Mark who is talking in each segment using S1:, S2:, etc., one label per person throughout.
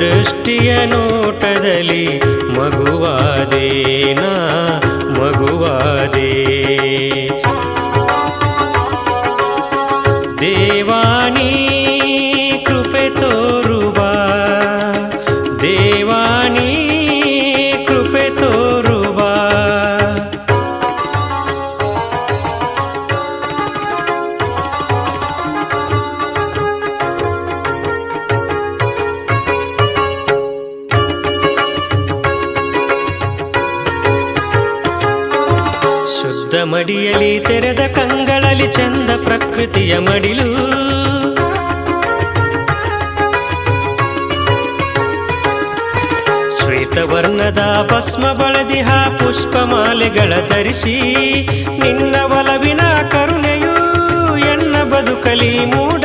S1: ದೃಷ್ಟಿಯ ನೋಟದಲ್ಲಿ ಮಗುವಾದೇನಾ? ಶುದ್ಧ ಮಡಿಯಲಿ ತೆರೆದ ಕಂಗಳಲಿ ಚಂದ ಪ್ರಕೃತಿಯ ಮಡಿಲು. ಶ್ವೇತವರ್ಣದ ಭಸ್ಮ ಬಳದಿಹ ಪುಷ್ಪ ಮಾಲೆಗಳ ಧರಿಸಿ, ನಿನ್ನ ಒಲವಿನ ಕರುಣೆಯು ಎನ್ನ ಬದುಕಲಿ ಮೂಡಲಿ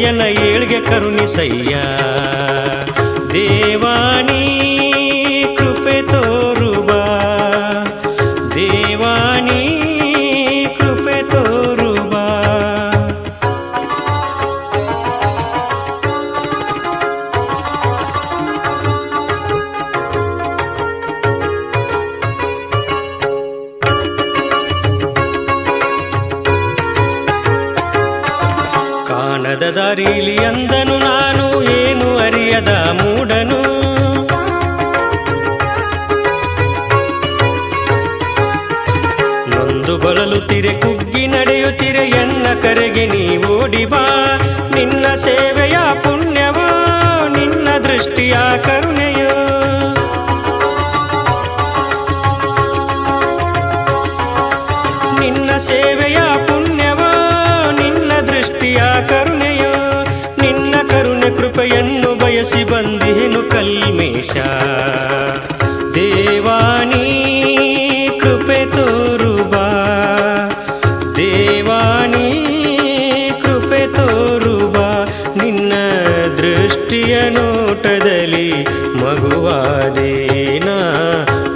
S1: ಎನ್ನುತ್ತಯನ ಏಳ್ಗೆ ಕರುಣಿಸಯ್ಯ ದೇವಾನಿ ಕೃಪೆ ಕಾಣದ ದಾರಿಲಿ ಅಂದನು ನಾನು, ಏನು ಅರಿಯದ ಮೂಡನು ನೊಂದು ಬಳಲುತ್ತಿರೆ ಕುಗ್ಗಿ ನಡೆಯುತ್ತಿರೆ ಎನ್ನ ಕರೆಗೆ ನೀ ಓಡಿ ಬಾ. ನಿನ್ನ ಸೇವೆಯ ಪುಣ್ಯವೋ, ನಿನ್ನ ದೃಷ್ಟಿಯ ಕರುಣೆಯೋ. ನಿನ್ನ ಸೇವೆಯ ಕಲ್ಮೇಶ ದೇವಾನಿ ಕೃಪೆ ತೋರುವ. ದೇವಾನಿ ಕೃಪೆ ತೋರುವ. ನಿನ್ನ ದೃಷ್ಟಿಯ ನೋಟದಲ್ಲಿ ಮಗುವಾದೇ ದೇವಾನಿ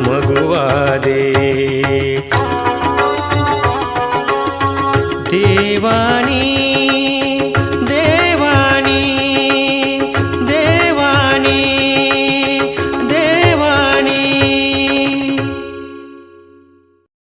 S1: ದೇವಾನಿ ದೇವಾನಿ